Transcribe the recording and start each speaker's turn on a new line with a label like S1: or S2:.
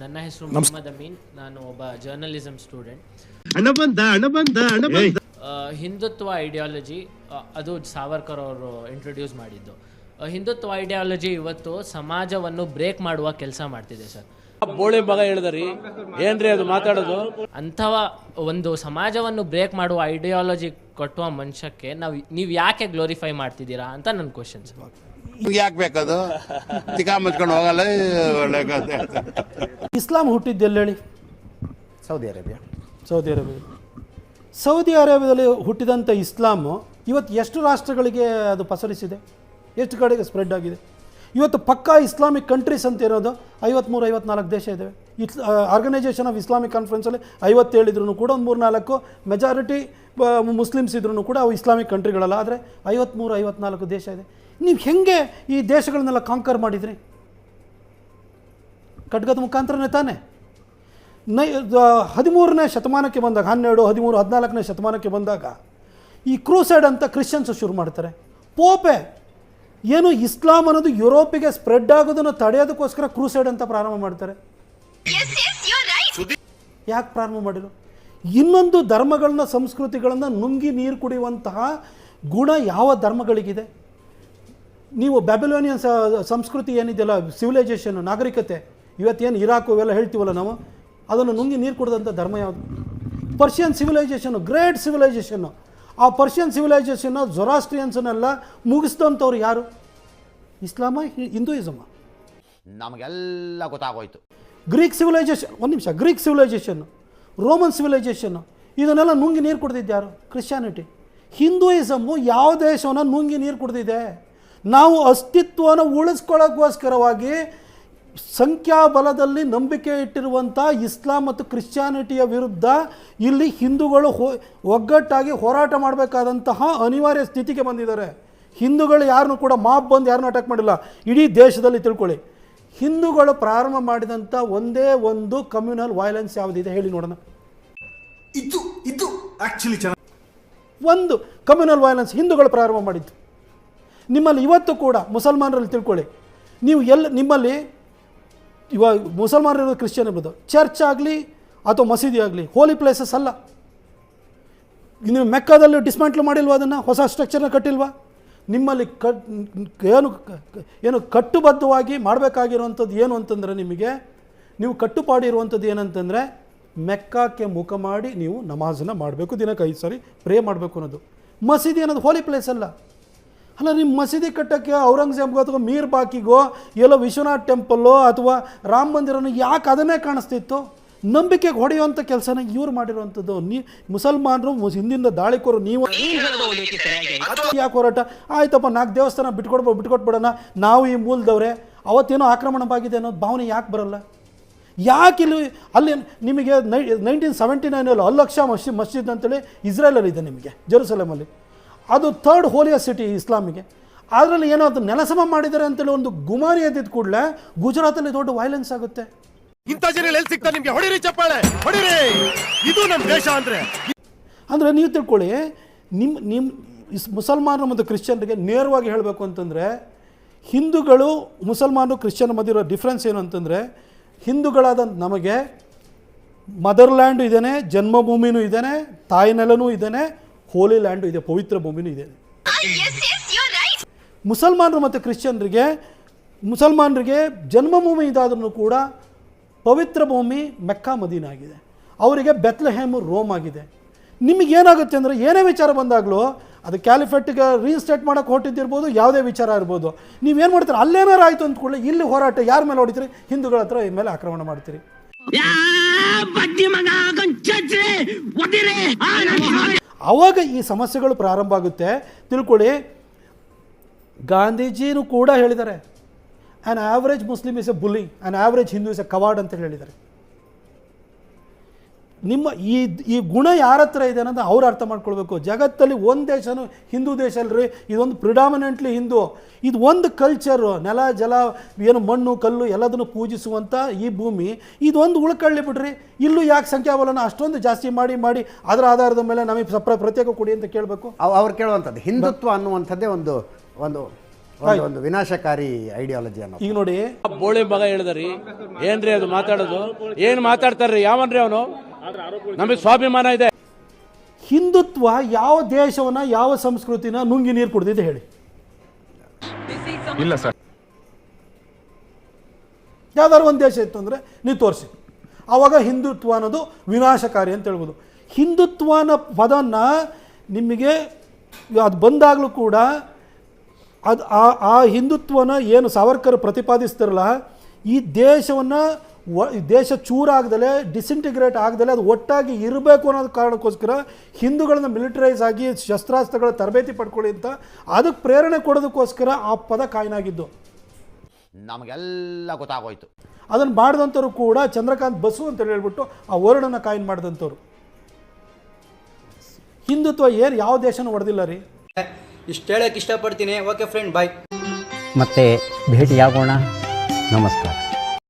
S1: ನನ್ನ ಹೆಸರು ಮೊಹಮ್ಮದ್ ಅಮೀನ್. ನಾನು ಒಬ್ಬ ಜರ್ನಲಿಸಂ ಸ್ಟೂಡೆಂಟ್ ಹಿಂದುತ್ವ ಐಡಿಯಾಲಜಿ ಅದು ಸಾವರ್ಕರ್ ಅವರು ಇಂಟ್ರೊಡ್ಯೂಸ್ ಮಾಡಿದ್ದು. ಹಿಂದುತ್ವ ಐಡಿಯಾಲಜಿ ಇವತ್ತು ಸಮಾಜವನ್ನು ಬ್ರೇಕ್ ಮಾಡುವ ಕೆಲಸ ಮಾಡ್ತಿದೆ ಸರ್.
S2: ಬೋಳಿ ಮಗ ಹೇಳಿದ್ರಿ. ಏನ್ರಿ ಅದು ಮಾತಾಡೋದು?
S1: ಅಂಥವ ಒಂದು ಸಮಾಜವನ್ನು ಬ್ರೇಕ್ ಮಾಡುವ ಐಡಿಯಾಲಜಿ ಕಟ್ಟುವ ಮನುಷ್ಯಕ್ಕೆ ನಾವು ನೀವು ಯಾಕೆ ಗ್ಲೋರಿಫೈ ಮಾಡ್ತಿದ್ದೀರಾ ಅಂತ ನನ್ನ ಕ್ವಶನ್ ಸರ್.
S3: ಯಾಕೆ ಬೇಕದು ತಿಕಾ ಮುಚ್ಕೊಂಡು ಹೋಗಲ್ಲ ಒಳ್ಳೆ ಕಥೆ.
S4: ಇಸ್ಲಾಂ ಹುಟ್ಟಿದ್ದು ಎಲ್ಲಿ ಹೇಳಿ?
S5: Saudi Arabia.
S4: Saudi Arabia. Saudi ಅರೇಬಿಯಾದಲ್ಲಿ ಹುಟ್ಟಿದಂಥ ಇಸ್ಲಾಮು ಇವತ್ತು ಎಷ್ಟು ರಾಷ್ಟ್ರಗಳಿಗೆ ಅದು ಪಸರಿಸಿದೆ? ಎಷ್ಟು ಕಡೆಗೆ ಸ್ಪ್ರೆಡ್ ಆಗಿದೆ? ಇವತ್ತು ಪಕ್ಕಾ ಇಸ್ಲಾಮಿಕ್ ಕಂಟ್ರೀಸ್ ಅಂತ ಇರೋದು ಐವತ್ತ್ಮೂರು ಐವತ್ನಾಲ್ಕು ದೇಶ ಇದ್ದಾವೆ ಇಸ್ ಆರ್ಗನೈಸೇಷನ್ ಆಫ್ ಇಸ್ಲಾಮಿಕ್ ಕಾನ್ಫರೆನ್ಸಲ್ಲಿ ಐವತ್ತೇಳಿದ್ರು ಕೂಡ ಒಂದು ಮೂರು ನಾಲ್ಕು ಮೆಜಾರಿಟಿ ಮುಸ್ಲಿಮ್ಸ್ ಇದ್ರೂ ಕೂಡ ಅವು ಇಸ್ಲಾಮಿಕ್ ಕಂಟ್ರಿಗಳಲ್ಲ ಆದರೆ ಐವತ್ತ್ಮೂರು ಐವತ್ನಾಲ್ಕು ದೇಶ ಇದೆ. ನೀವು ಹೆಂಗೆ ಈ ದೇಶಗಳನ್ನೆಲ್ಲ ಕಾಂಕರ್ ಮಾಡಿದ್ರಿ? ಖಡ್ಗದ ಮುಖಾಂತರನೇ ತಾನೇ? ನೈ ಹದಿಮೂರನೇ ಶತಮಾನಕ್ಕೆ ಬಂದಾಗ, ಹನ್ನೆರಡು, ಹದಿಮೂರು, ಹದಿನಾಲ್ಕನೇ ಶತಮಾನಕ್ಕೆ ಬಂದಾಗ ಈ ಕ್ರೂಸೈಡ್ ಅಂತ ಕ್ರಿಶ್ಚಿಯನ್ಸ್ ಶುರು ಮಾಡ್ತಾರೆ. ಪೋಪೆ ಏನು ಇಸ್ಲಾಂ ಅನ್ನೋದು ಯುರೋಪಿಗೆ ಸ್ಪ್ರೆಡ್ ಆಗೋದನ್ನು ತಡೆಯೋದಕ್ಕೋಸ್ಕರ ಕ್ರೂಸೈಡ್ ಅಂತ ಪ್ರಾರಂಭ ಮಾಡ್ತಾರೆ. ಯಾಕೆ ಪ್ರಾರಂಭ ಮಾಡಿದ್ರು? ಇನ್ನೊಂದು ಧರ್ಮಗಳನ್ನ ಸಂಸ್ಕೃತಿಗಳನ್ನು ನುಂಗಿ ನೀರು ಕುಡಿಯುವಂತಹ ಗುಣ ಯಾವ ಧರ್ಮಗಳಿಗಿದೆ? ನೀವು ಬ್ಯಾಬಿಲೋನಿಯನ್ ಸಂಸ್ಕೃತಿ ಏನಿದೆಯಲ್ಲ ಸಿವಿಲೈಸೇಷನ್ ನಾಗರಿಕತೆ ಇವತ್ತೇನು ಇರಾಕು ಇವೆಲ್ಲ ಹೇಳ್ತೀವಲ್ಲ ನಾವು? ಅದನ್ನು ನುಂಗಿ ನೀರು ಕುಡಿದಂಥ ಧರ್ಮ ಯಾವುದು? ಪರ್ಷಿಯನ್ ಸಿವಿಲೈಸೇಷನ್ನು ಗ್ರೇಟ್ ಸಿವಿಲೈಸೇಷನ್ನು ಆ ಪರ್ಷಿಯನ್ ಸಿವಿಲೈಸೇಷನ್ನ ಜೊರಾಸ್ಟ್ರಿಯನ್ಸನ್ನೆಲ್ಲ ಮುಗಿಸಿದಂಥವ್ರು ಯಾರು? ಇಸ್ಲಾಮ ಹಿಂದೂಯಿಸಮ
S5: ನಮಗೆಲ್ಲ ಗೊತ್ತಾಗೋಯ್ತು.
S4: ಗ್ರೀಕ್ ಸಿವಿಲೈಸೇಷನ್ ಒಂದು ನಿಮಿಷ ಗ್ರೀಕ್ ಸಿವಿಲೈಸೇಷನ್ನು ರೋಮನ್ ಸಿವಿಲೈಸೇಷನ್ನು ಇದನ್ನೆಲ್ಲ ನುಂಗಿ ನೀರು ಕುಡ್ದಿದ್ದು ಯಾರು? ಕ್ರಿಶ್ಚಿಯಾನಿಟಿ. ಹಿಂದೂಯಿಸಮು ಯಾವ ದೇಶವನ್ನು ನುಂಗಿ ನೀರು ಕುಡ್ದಿದೆ? ನಾವು ಅಸ್ತಿತ್ವನ ಉಳಿಸ್ಕೊಳ್ಳೋಕ್ಕೋಸ್ಕರವಾಗಿ ಸಂಖ್ಯಾಬಲದಲ್ಲಿ ನಂಬಿಕೆ ಇಟ್ಟಿರುವಂಥ ಇಸ್ಲಾಂ ಮತ್ತು ಕ್ರಿಶ್ಚಿಯಾನಿಟಿಯ ವಿರುದ್ಧ ಇಲ್ಲಿ ಹಿಂದೂಗಳು ಹೋ ಒಗ್ಗಟ್ಟಾಗಿ ಹೋರಾಟ ಮಾಡಬೇಕಾದಂತಹ ಅನಿವಾರ್ಯ ಸ್ಥಿತಿಗೆ ಬಂದಿದ್ದಾರೆ. ಹಿಂದೂಗಳು ಯಾರನ್ನು ಕೂಡ ಮಾಪ್ ಬಂದು ಯಾರನ್ನೂ ಅಟ್ಯಾಕ್ ಮಾಡಿಲ್ಲ. ಇಡೀ ದೇಶದಲ್ಲಿ ತಿಳ್ಕೊಳ್ಳಿ. ಹಿಂದೂಗಳು ಪ್ರಾರಂಭ ಮಾಡಿದಂಥ ಒಂದೇ ಒಂದು ಕಮ್ಯುನಲ್ ವೈಲೆನ್ಸ್ ಯಾವುದಿದೆ ಹೇಳಿ ನೋಡೋಣ.
S6: ಇದು ಇದು ಆ್ಯಕ್ಚುಲಿ ಚೆನ್ನಾಗಿ
S4: ಒಂದು ಕಮ್ಯುನಲ್ ವೈಲೆನ್ಸ್ ಹಿಂದೂಗಳು ಪ್ರಾರಂಭ ಮಾಡಿದ್ದು. ನಿಮ್ಮಲ್ಲಿ ಇವತ್ತು ಕೂಡ ಮುಸಲ್ಮಾನರಲ್ಲಿ ತಿಳ್ಕೊಳ್ಳಿ. ನೀವು ಎಲ್ಲ ನಿಮ್ಮಲ್ಲಿ ಇವಾಗ ಮುಸಲ್ಮಾನರು ಇರೋದು ಕ್ರಿಶ್ಚಿಯನ್ ಇರ್ಬೋದು. ಚರ್ಚ್ ಆಗಲಿ ಅಥವಾ ಮಸೀದಿ ಆಗಲಿ ಹೋಲಿ ಪ್ಲೇಸಸ್ ಅಲ್ಲ. ನೀವು ಮೆಕ್ಕಾದಲ್ಲಿ ಡಿಸ್ಮ್ಯಾಂಟ್ಲ್ ಮಾಡಿಲ್ವಾ ಅದನ್ನು? ಹೊಸ ಸ್ಟ್ರಕ್ಚರ್ನ ಕಟ್ಟಿಲ್ವಾ? ನಿಮ್ಮಲ್ಲಿ ಕಟ್ ಏನು ಏನು ಕಟ್ಟುಬದ್ಧವಾಗಿ ಮಾಡಬೇಕಾಗಿರುವಂಥದ್ದು ಏನು ಅಂತಂದರೆ ನಿಮಗೆ, ನೀವು ಕಟ್ಟುಪಾಡಿರುವಂಥದ್ದು ಏನಂತಂದರೆ ಮೆಕ್ಕಾಕ್ಕೆ ಮುಖ ಮಾಡಿ ನೀವು ನಮಾಜನ್ನು ಮಾಡಬೇಕು ದಿನಕ್ಕೆ ಐದು ಸಾರಿ ಪ್ರೇ ಮಾಡಬೇಕು ಅನ್ನೋದು. ಮಸೀದಿ ಅನ್ನೋದು ಹೋಲಿ ಪ್ಲೇಸ್ ಅಲ್ಲ. ಅಲ್ಲ ನಿಮ್ಮ ಮಸೀದಿ ಕಟ್ಟೋಕ್ಕೆ ಔರಂಗಜೇಬ್ಗೋ ಅಥವಾ ಮೀರ್ ಬಾಕಿಗೋ ಎಲ್ಲೋ ವಿಶ್ವನಾಥ್ ಟೆಂಪಲ್ಲೋ ಅಥವಾ ರಾಮ ಮಂದಿರನೋ ಯಾಕೆ ಅದನ್ನೇ ಕಾಣಿಸ್ತಿತ್ತು? ನಂಬಿಕೆಗೆ ಹೊಡೆಯುವಂಥ ಕೆಲಸನ ಇವ್ರು ಮಾಡಿರುವಂಥದ್ದು. ನೀ ಮುಸಲ್ಮಾನರು ಮುಸ್- ಹಿಂದಿಂದ ದಾಳಿಕೋರು ನೀವು. ಯಾಕೆ ಹೋರಾಟ? ಆಯ್ತಪ್ಪ ನಾಲ್ಕು ದೇವಸ್ಥಾನ ಬಿಟ್ಕೊಡ್ಬೋ ಬಿಟ್ಕೊಟ್ಬಿಡೋಣ. ನಾವು ಈ ಮೂಲದವ್ರೆ. ಅವತ್ತೇನೋ ಆಕ್ರಮಣವಾಗಿದೆ ಅನ್ನೋದು ಭಾವನೆ ಯಾಕೆ ಬರಲ್ಲ? ಯಾಕೆ ಇಲ್ಲಿ ಅಲ್ಲಿ ನಿಮಗೆ ನೈ ನೈನ್ಟೀನ್ ಸೆವೆಂಟಿ ನೈನಲ್ಲಿ ಅಲ್ಲಕ್ಷ ಮಸ್ಜಿದ್ ಮಸ್ಜಿದ್ ಅಂತೇಳಿ ಇಸ್ರೇಲಲ್ಲಿದೆ ನಿಮಗೆ ಜೆರೂಸಲೇಮಲ್ಲಿ. ಅದು ಥರ್ಡ್ ಹೋಲಿಯ ಸಿಟಿ ಇಸ್ಲಾಮಿಗೆ. ಅದರಲ್ಲಿ ಏನೋ ಅದು ನೆಲಸಮ ಮಾಡಿದ್ದಾರೆ ಅಂತೇಳಿ ಒಂದು ಗುಮಾರಿ ಎದ್ದಿದ ಕೂಡಲೇ ಗುಜರಾತಲ್ಲಿ ದೊಡ್ಡ ವೈಲೆನ್ಸ್ ಆಗುತ್ತೆ.
S6: ಇಂಥ ಜನ ಎಲ್ಲಿ ಸಿಗ್ತಾರೆ ನಿಮಗೆ? ಹೊಡಿರಿ ಚಪ್ಪಾಳೆ ಹೊಡಿರಿ! ಇದು ನಮ್ಮ ದೇಶ ಅಂದ್ರೆ.
S4: ಅಂದರೆ ನೀವು ತಿಳ್ಕೊಳ್ಳಿ ನಿಮ್ಮ ನಿಮ್ಮ ಇಸ್ ಮುಸಲ್ಮಾನರು ಮತ್ತು ಕ್ರಿಶ್ಚಿಯನ್ರಿಗೆ ನೇರವಾಗಿ ಹೇಳಬೇಕು ಅಂತಂದರೆ ಹಿಂದೂಗಳು ಮುಸಲ್ಮಾನರು ಕ್ರಿಶ್ಚಿಯನ್ ಮಧ್ಯೆ ಇರೋ ಡಿಫ್ರೆನ್ಸ್ ಏನು ಅಂತಂದರೆ ಹಿಂದೂಗಳಾದ ನಮಗೆ ಮದರ್ಲ್ಯಾಂಡು ಇದ್ದೇನೆ ಜನ್ಮಭೂಮಿನೂ ಇದ್ದೇನೆ ತಾಯಿ ನೆಲನೂ ಇದ್ದೇನೆ ಹೋಲಿ ಲ್ಯಾಂಡು ಇದೆ, ಪವಿತ್ರ ಭೂಮಿನೂ ಇದೆ. ಮುಸಲ್ಮಾನರು ಮತ್ತು ಕ್ರಿಶ್ಚಿಯನ್ರಿಗೆ, ಮುಸಲ್ಮಾನರಿಗೆ ಜನ್ಮಭೂಮಿ ಇದಾದ್ರೂ ಕೂಡ ಪವಿತ್ರ ಭೂಮಿ ಮೆಕ್ಕಾ ಮದೀನ ಆಗಿದೆ. ಅವರಿಗೆ ಬೆತ್ಲಹೇಮ್ ರೋಮ್ ಆಗಿದೆ. ನಿಮಗೇನಾಗುತ್ತೆ ಅಂದರೆ ಏನೇ ವಿಚಾರ ಬಂದಾಗಲೂ ಅದು ಕ್ಯಾಲಿಫೆಟ್ಗೆ ರೀಸ್ಟೇಟ್ ಮಾಡೋಕ್ಕೆ ಹೊಟ್ಟಿದ್ದಿರ್ಬೋದು ಯಾವುದೇ ವಿಚಾರ ಇರ್ಬೋದು. ನೀವೇನು ಮಾಡ್ತೀರಿ? ಅಲ್ಲೇನಾರು ಆಯಿತು ಅಂತ ಕೂಡಲೇ ಇಲ್ಲಿ ಹೋರಾಟ ಯಾರ ಮೇಲೆ ಹೊಡಿತೀರಿ? ಹಿಂದೂಗಳ ಹತ್ರ ಮೇಲೆ ಆಕ್ರಮಣ ಮಾಡ್ತೀರಿ. ಅವಾಗ ಈ ಸಮಸ್ಯೆಗಳು ಪ್ರಾರಂಭ ಆಗುತ್ತೆ. ತಿಳ್ಕೊಳ್ಳಿ. ಗಾಂಧೀಜಿನೂ ಕೂಡ ಹೇಳಿದ್ದಾರೆ. An average Muslim is a bully an average Hindu is a coward ಅಂತ ಹೇಳಿದ್ದಾರೆ. ನಿಮ್ಮ ಈ ಈ ಗುಣ ಯಾರ ಹತ್ರ ಇದೆ ಅನ್ನೋದು ಅವ್ರು ಅರ್ಥ ಮಾಡ್ಕೊಳ್ಬೇಕು. ಜಗತ್ತಲ್ಲಿ ಒಂದು ದೇಶನೂ ಹಿಂದೂ ದೇಶ ಅಲ್ರಿ ಇದೊಂದು ಪ್ರಿಡಾಮಿನೆಂಟ್ಲಿ ಹಿಂದೂ. ಇದು ಒಂದು ಕಲ್ಚರು ನೆಲ ಜಲ ಏನು ಮಣ್ಣು ಕಲ್ಲು ಎಲ್ಲದನ್ನು ಪೂಜಿಸುವಂಥ ಈ ಭೂಮಿ ಇದೊಂದು ಉಳ್ಕಳ್ಳಿ ಬಿಡ್ರಿ. ಇಲ್ಲೂ ಯಾಕೆ ಸಂಖ್ಯಾಬಲನ ಅಷ್ಟೊಂದು ಜಾಸ್ತಿ ಮಾಡಿ ಮಾಡಿ ಅದರ ಆಧಾರದ ಮೇಲೆ ನಮಗೆ ಸಪ್ರ ಪ್ರತ್ಯೇಕ ಕೊಡಿ ಅಂತ ಕೇಳಬೇಕು?
S5: ಅವ್ ಅವ್ರು ಕೇಳುವಂಥದ್ದು. ಹಿಂದುತ್ವ ಅನ್ನುವಂಥದ್ದೇ ಒಂದು ಒಂದು ಒಂದು ಒಂದು ವಿನಾಶಕಾರಿ ಐಡಿಯಾಲಜಿ ಅನ್ನೋ
S4: ಈಗ ನೋಡಿ.
S2: ಬೋಳಿ ಮಗ ಹೇಳಿದ್ರಿ ಏನ್ರಿ ಅದು ಮಾತಾಡೋದು? ಏನ್ ಮಾತಾಡ್ತಾರ್ರಿ? ಯಾವನ್ರಿ ಅವನು? ನಮಗೆ ಸ್ವಾಭಿಮಾನ ಇದೆ.
S4: ಹಿಂದುತ್ವ ಯಾವ ದೇಶವನ್ನ ಯಾವ ಸಂಸ್ಕೃತಿನ ನುಂಗಿ ನೀರು ಕುಡ್ದಿದೆ ಹೇಳಿ.
S6: ಇಲ್ಲ ಸರ್.
S4: ಯಾವ್ದಾದ್ರು ಒಂದು ದೇಶ ಇತ್ತು ಅಂದರೆ ನೀವು ತೋರಿಸಿ. ಆವಾಗ ಹಿಂದುತ್ವ ಅನ್ನೋದು ವಿನಾಶಕಾರಿ ಅಂತ ಹೇಳ್ಬೋದು. ಹಿಂದುತ್ವ ಅನ್ನೋ ಪದನ ನಿಮಗೆ ಅದು ಬಂದಾಗಲೂ ಕೂಡ ಅದು ಆ ಆ ಹಿಂದುತ್ವನ ಏನು ಸಾವರ್ಕರ್ ಪ್ರತಿಪಾದಿಸ್ತಿರಲ್ಲ ಈ ದೇಶವನ್ನು ದೇಶ ಚೂರಾಗ್ದಲೇ ಡಿಸಿಂಟಿಗ್ರೇಟ್ ಆಗದಲೆ ಅದು ಒಟ್ಟಾಗಿ ಇರಬೇಕು ಅನ್ನೋದು ಕಾರಣಕ್ಕೋಸ್ಕರ ಹಿಂದೂಗಳನ್ನ ಮಿಲಿಟರೈಸ್ ಆಗಿ ಶಸ್ತ್ರಾಸ್ತ್ರಗಳ ತರಬೇತಿ ಪಡ್ಕೊಳ್ಳಿ ಅಂತ ಅದಕ್ಕೆ ಪ್ರೇರಣೆ ಕೊಡೋದಕ್ಕೋಸ್ಕರ ಆ ಪದ ಕಾಯ್ನಾಗಿದ್ದು.
S5: ನಮಗೆಲ್ಲ ಗೊತ್ತಾಗೋಯ್ತು.
S4: ಅದನ್ನು ಮಾಡಿದಂಥವ್ರು ಕೂಡ ಚಂದ್ರಕಾಂತ್ ಬಸು ಅಂತ ಹೇಳ್ಬಿಟ್ಟು ಆ ವರ್ಡನ್ನು ಕಾಯಿನ್ ಮಾಡಿದಂಥವ್ರು. ಹಿಂದುತ್ವ ಏನು ಯಾವ ದೇಶನೂ ಹೊಡೆದಿಲ್ಲ ರೀ.
S7: ಇಷ್ಟು ಹೇಳಕ್ಕೆ ಇಷ್ಟಪಡ್ತೀನಿ. ಓಕೆ ಫ್ರೆಂಡ್ ಬಾಯ್
S8: ಮತ್ತೆ ಭೇಟಿಯಾಗೋಣ. ನಮಸ್ಕಾರ.